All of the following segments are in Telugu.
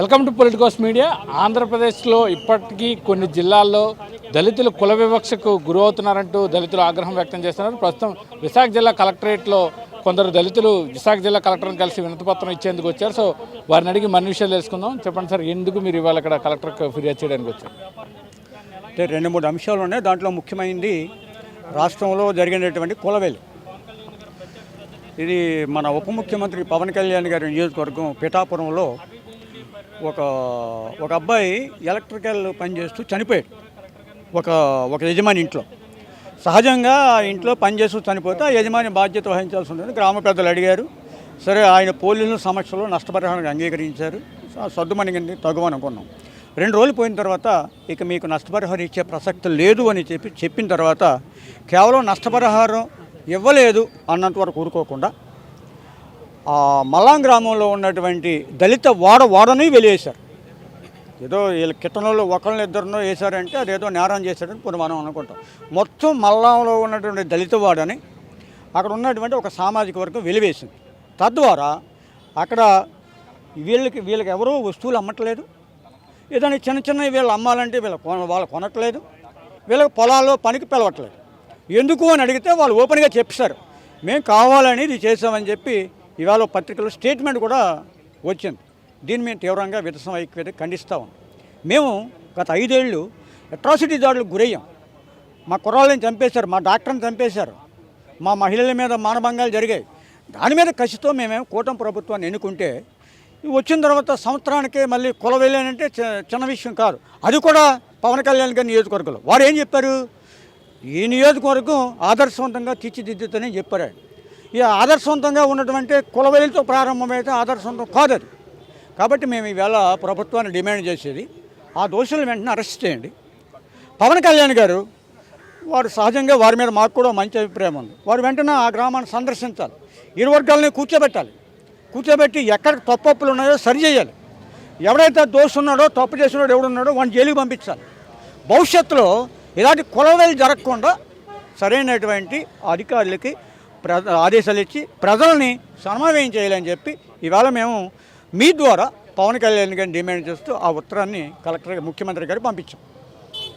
Welcome to Politicos media. ఆంధ్రప్రదేశ్లో ఇప్పటికీ కొన్ని జిల్లాల్లో దళితులు కుల వివక్షకు గురవుతున్నారంటూ దళితులు ఆగ్రహం వ్యక్తం చేస్తున్నారు. ప్రస్తుతం విశాఖ జిల్లా కలెక్టరేట్లో కొందరు దళితులు విశాఖ జిల్లా కలెక్టర్ని కలిసి వినతిపత్రం ఇచ్చేందుకు వచ్చారు. సో వారిని అడిగి మన విషయాలు తెలుసుకుందాం. చెప్పండి సార్ ఎందుకు మీరు ఇవాళ ఇక్కడ కలెక్టర్కి ఫిర్యాదు చేయడానికి వచ్చారు? అంటే రెండు మూడు అంశాలు ఉన్నాయి. దాంట్లో ముఖ్యమైనది రాష్ట్రంలో జరిగినటువంటి కులవేలు. ఇది మన ఉప ముఖ్యమంత్రి పవన్ కళ్యాణ్ గారి నియోజకవర్గం పిఠాపురంలో ఒక ఒక అబ్బాయి ఎలక్ట్రికల్ పనిచేస్తూ చనిపోయాడు. ఒక ఒక యజమాని ఇంట్లో. సహజంగా ఆ ఇంట్లో పనిచేస్తూ చనిపోతే ఆ యజమాని బాధ్యత వహించాల్సి ఉంటుంది. గ్రామ పెద్దలు అడిగారు. సరే ఆయన పోలీసుల సమక్షంలో నష్టపరిహారానికి అంగీకరించారు. సర్దుమణిగింది తగు అనుకున్నాం రెండు రోజులు పోయిన తర్వాత ఇక మీకు నష్టపరిహారం ఇచ్చే ప్రసక్తి లేదు అని చెప్పి చెప్పిన తర్వాత కేవలం నష్టపరిహారం ఇవ్వలేదు అన్నంత వరకు ఊరుకోకుండా మల్లాం గ్రామంలో ఉన్నటువంటి దళిత వాడ వాడని వెలివేశారు. ఏదో వీళ్ళ కిట్టనలో ఒకళ్ళని ఇద్దరినో వేశారంటే అదేదో నేరం చేశారని ఇప్పుడు మనం అనుకుంటాం. మొత్తం మల్లంలో ఉన్నటువంటి దళిత వాడని అక్కడ ఉన్నటువంటి ఒక సామాజిక వర్గం వెలివేసింది. తద్వారా అక్కడ వీళ్ళకి వీళ్ళకి ఎవరూ వస్తువులు అమ్మట్లేదు. ఏదైనా చిన్న చిన్నవి వీళ్ళు అమ్మాలంటే వీళ్ళు కొన వాళ్ళు కొనట్లేదు. వీళ్ళకి పొలాల్లో పనికి పిలవట్లేదు. ఎందుకు అని అడిగితే వాళ్ళు ఓపెన్గా చెప్పారు మేము కావాలని ఇది చేసామని చెప్పి ఇవాళ పత్రికలో స్టేట్మెంట్ కూడా వచ్చింది. దీన్ని మేము తీవ్రంగా విధసం ఐక్యత ఖండిస్తూ ఉన్నాం. మేము గత ఐదేళ్ళు అట్రాసిటీ దాడులకు గురయ్యాం. మా కుర్రాళ్ళని చంపేశారు మా డాక్టర్ని చంపేశారు మా మహిళల మీద మానభంగాలు జరిగాయి. దాని మీద కసితో మేమేం కూటమి ప్రభుత్వాన్ని ఎన్నుకుంటే వచ్చిన తర్వాత సంవత్సరానికే మళ్ళీ కులవేలేనంటే చి- చిన్న విషయం కాదు. అది కూడా పవన్ కళ్యాణ్ గారి నియోజకవర్గంలో. వారు ఏం చెప్పారు? ఈ నియోజకవర్గం ఆదర్శవంతంగా తీర్చిదిద్దుతని చెప్పారు ఈ ఆదర్శవంతంగా ఉన్నటువంటి కులవేలితో ప్రారంభమైతే ఆదర్శవంతం కాదది. కాబట్టి మేము ఈవేళ ప్రభుత్వాన్ని డిమాండ్ చేసేది ఆ దోషులను వెంటనే అరెస్ట్ చేయండి. పవన్ కళ్యాణ్ గారు వారు సహజంగా వారి మీద మాకు కూడా మంచి అభిప్రాయం ఉంది. వారు వెంటనే ఆ గ్రామాన్ని సందర్శించాలి. ఇరు వర్గాలని కూర్చోబెట్టాలి. కూర్చోబెట్టి ఎక్కడ తప్పప్పులు ఉన్నాయో సరి చేయాలి. ఎవడైతే దోషం ఉన్నాడో తప్పు చేసినాడో ఎవడున్నాడో వాడిని జైలుకి పంపించాలి. భవిష్యత్తులో ఇలాంటి కులవేలు జరగకుండా సరైనటువంటి అధికారులకి ఆదేశాలు ఇచ్చి ప్రజల్ని సమన్వయం చేయాలని చెప్పి ఇవాళ మేము మీ ద్వారా పవన్ కళ్యాణ్ గారిని డిమాండ్ చేస్తూ ఆ ఉత్తరాన్ని కలెక్టర్ ముఖ్యమంత్రి గారికి పంపించాం.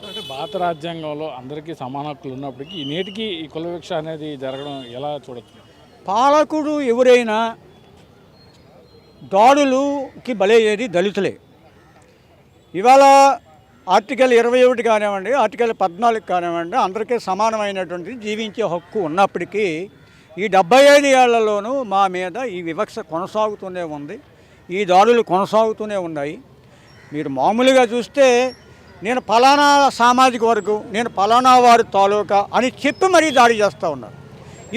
అంటే భారత రాజ్యాంగంలో అందరికీ సమాన హక్కులు ఉన్నప్పటికీ ఈ నేటికి ఈ కుల వివక్ష అనేది జరగడం ఎలా చూడొచ్చు? పాలకుడు ఎవరైనా దాడులుకి బలయ్యేది దళితులే. ఇవాళ ఆర్టికల్ ఇరవై ఒకటి కానివ్వండి ఆర్టికల్ పద్నాలుగు కానివ్వండి అందరికీ సమానమైనటువంటి జీవించే హక్కు ఉన్నప్పటికీ ఈ డెబ్బై ఐదు ఏళ్ళలోనూ మా మీద ఈ వివక్ష కొనసాగుతూనే ఉంది. ఈ దాడులు కొనసాగుతూనే ఉన్నాయి. మీరు మామూలుగా చూస్తే నేను ఫలానా సామాజిక వర్గం నేను ఫలానా వారి తాలూకా అని చెప్పి మరీ దాడి చేస్తూ ఉన్నారు.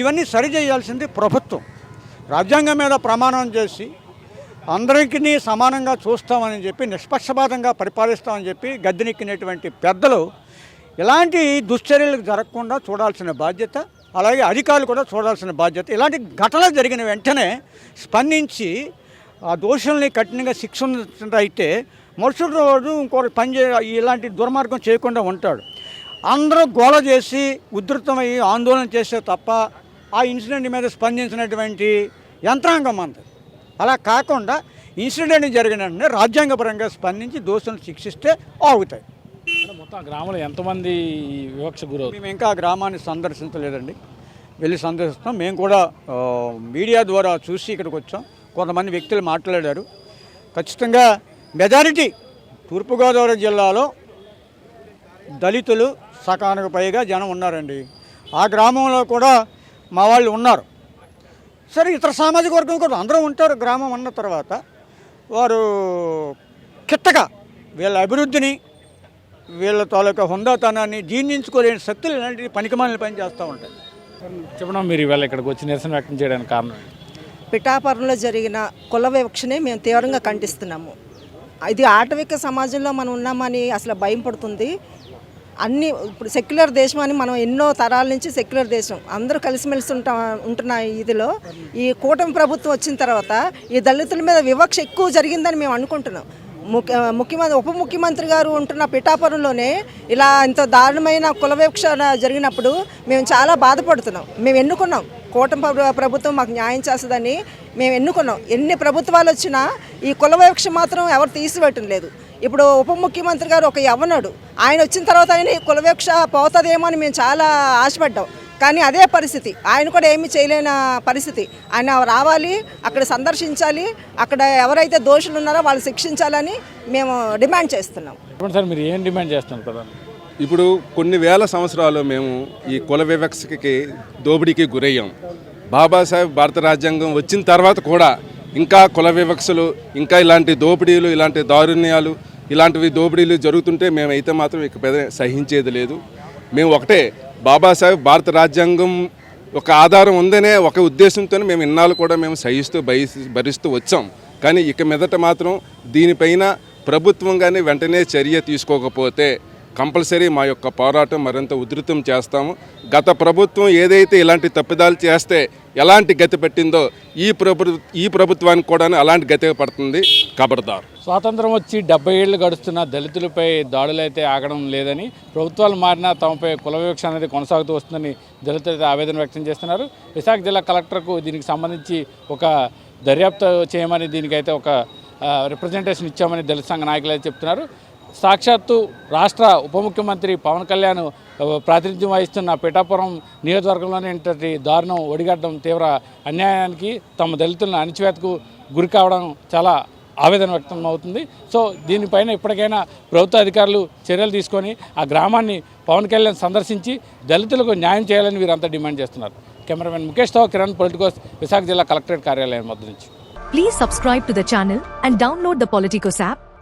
ఇవన్నీ సరిచేయాల్సింది ప్రభుత్వం. రాజ్యాంగం మీద ప్రమాణం చేసి అందరికీ సమానంగా చూస్తామని చెప్పి నిష్పక్షపాతంగా పరిపాలిస్తామని చెప్పి గద్దెనెక్కినటువంటి పెద్దలు ఇలాంటి దుశ్చర్యలకు జరగకుండా చూడాల్సిన బాధ్యత అలాగే అధికారులు కూడా చూడాల్సిన బాధ్యత. ఇలాంటి ఘటనలు జరిగిన వెంటనే స్పందించి ఆ దోషుల్ని కఠినంగా శిక్ష అయితే మరుసటి రోజు ఇంకొకటి పని చే ఇలాంటి దుర్మార్గం చేయకుండా ఉంటాడు. అందరూ గోల చేసి ఉధృతమయ్యి ఆందోళన చేస్తే తప్ప ఆ ఇన్సిడెంట్ మీద స్పందించినటువంటి యంత్రాంగం అంత. అలా కాకుండా ఇన్సిడెంట్ జరిగిన వెంటనే రాజ్యాంగపరంగా స్పందించి దోషులను శిక్షిస్తే ఆగుతాయి. మొత్తం గ్రామంలో ఎంతమంది వివక్ష గురవు మేము ఇంకా ఆ గ్రామాన్ని సందర్శించలేదండి. వెళ్ళి సందర్శిస్తాం. మేము కూడా మీడియా ద్వారా చూసి ఇక్కడికి వచ్చాం. కొంతమంది వ్యక్తులు మాట్లాడారు. ఖచ్చితంగా మెజారిటీ తూర్పుగోదావరి జిల్లాలో దళితులు సకానికి పైగా జనం ఉన్నారండి. ఆ గ్రామంలో కూడా మా వాళ్ళు ఉన్నారు. సరే ఇతర సామాజిక వర్గం కూడా అందరూ ఉంటారు గ్రామం ఉన్న తర్వాత. వారు కిట్టగా వీళ్ళ అభివృద్ధిని వీళ్ళ తాలూకా హుందాతనాన్ని జీర్ణించుకోలేని శక్తులు ఇలాంటి పనికిమాలిన పని చేస్తూ ఉంటాయి. చెప్పడం మీరు ఇవాళ ఇక్కడికి వచ్చి నిరసన వ్యక్తం చేయడానికి కారణం? పిఠాపురంలో జరిగిన కుల వివక్షని మేము తీవ్రంగా ఖండిస్తున్నాము. ఇది ఆటవిక సమాజంలో మనం ఉన్నామని అసలు భయం పడుతుంది. అన్ని ఇప్పుడు సెక్యులర్ దేశం అని మనం ఎన్నో తరాల నుంచి సెక్యులర్ దేశం. అందరూ కలిసిమెలిసి ఉంటా ఉంటున్న ఇదిలో ఈ కూటమి ప్రభుత్వం వచ్చిన తర్వాత ఈ దళితుల మీద వివక్ష ఎక్కువ జరిగిందని మేము అనుకుంటున్నాం. ముఖ్య ముఖ్యమంత్రి ఉప ముఖ్యమంత్రి గారు ఉంటున్న పిఠాపురంలోనే ఇలా ఇంత దారుణమైన కుల జరిగినప్పుడు మేము చాలా బాధపడుతున్నాం. మేము ఎన్నుకున్నాం. కూటమి ప్రభుత్వం మాకు న్యాయం చేస్తుందని మేము ఎన్నుకున్నాం. ఎన్ని ప్రభుత్వాలు వచ్చినా ఈ కుల మాత్రం ఎవరు తీసిపెట్టడం లేదు. ఇప్పుడు ఉప ముఖ్యమంత్రి గారు ఒక యవ్వనుడు. ఆయన వచ్చిన తర్వాత ఆయన ఈ పోతుందేమో అని మేము చాలా ఆశపడ్డాం. కానీ అదే పరిస్థితి. ఆయన కూడా ఏమీ చేయలేని పరిస్థితి. ఆయన రావాలి అక్కడ సందర్శించాలి అక్కడ ఎవరైతే దోషులు ఉన్నారో వాళ్ళు శిక్షించాలని మేము డిమాండ్ చేస్తున్నాం. సార్ మీరు ఏం డిమాండ్ చేస్తున్నారు ఇప్పుడు కొన్ని వేల సంవత్సరాలు మేము ఈ కుల వివక్షకి దోపిడీకి గురయ్యాం. బాబాసాహెబ్ భారత రాజ్యాంగం వచ్చిన తర్వాత కూడా ఇంకా కుల వివక్షలు ఇంకా ఇలాంటి దోపిడీలు ఇలాంటి దారుణ్యాలు ఇలాంటివి దోపిడీలు జరుగుతుంటే మేమైతే మాత్రం ఇక పెద్ద సహించేది లేదు. మేము ఒకటే బాబాసాహెబ్ భారత రాజ్యాంగం ఒక ఆధారం ఉందనే ఒక ఉద్దేశంతో మేము ఇన్నాళ్ళు కూడా మేము సహిస్తూ భరిస్తూ వచ్చాం. కానీ ఇక మీదట మాత్రం దీనిపైన ప్రభుత్వం కానీ వెంటనే చర్య తీసుకోకపోతే కంపల్సరీ మా యొక్క పోరాటం మరింత ఉధృతం చేస్తాము. గత ప్రభుత్వం ఏదైతే ఇలాంటి తప్పిదాలు చేస్తే ఎలాంటి గతి పెట్టిందో ఈ ప్రభు ఈ ప్రభుత్వానికి కూడా అలాంటి గతి పడుతుంది ఖబర్దార్ స్వాతంత్రం వచ్చి డెబ్బై ఏళ్ళు గడుస్తున్న దళితులపై దాడులు అయితే ఆగడం లేదని ప్రభుత్వాలు మారినా తమపై కుల వివక్ష అనేది కొనసాగుతూ వస్తుందని దళితులు ఆవేదన వ్యక్తం చేస్తున్నారు. విశాఖ జిల్లా కలెక్టర్కు దీనికి సంబంధించి ఒక దర్యాప్తు చేయమని దీనికైతే ఒక రిప్రజెంటేషన్ ఇచ్చామని దళిత సంఘ నాయకులు అయితే చెప్తున్నారు. సాక్షాత్తు రాష్ట్ర ఉప ముఖ్యమంత్రి పవన్ కళ్యాణ్ ప్రాతినిధ్యం వహిస్తున్న పిఠాపురం నియోజకవర్గంలోనే ఇంతటి దారుణం ఒడిగట్టడం తీవ్ర అన్యాయానికి తమ దళితులను అణిచివేతకు గురి కావడం చాలా ఆవేదన వ్యక్తం అవుతుంది. సో దీనిపైన ఇప్పటికైనా ప్రభుత్వ అధికారులు చర్యలు తీసుకొని ఆ గ్రామాన్ని పవన్ కళ్యాణ్ సందర్శించి దళితులకు న్యాయం చేయాలని వీరంతా డిమాండ్ చేస్తున్నారు. కెమెరామెన్ ముఖేష్తో కిరణ్ పొలిటికోస్ విశాఖ జిల్లా కలెక్టరేట్ కార్యాలయం వద్ద నుంచి. Please subscribe to the channel and download the Politicos app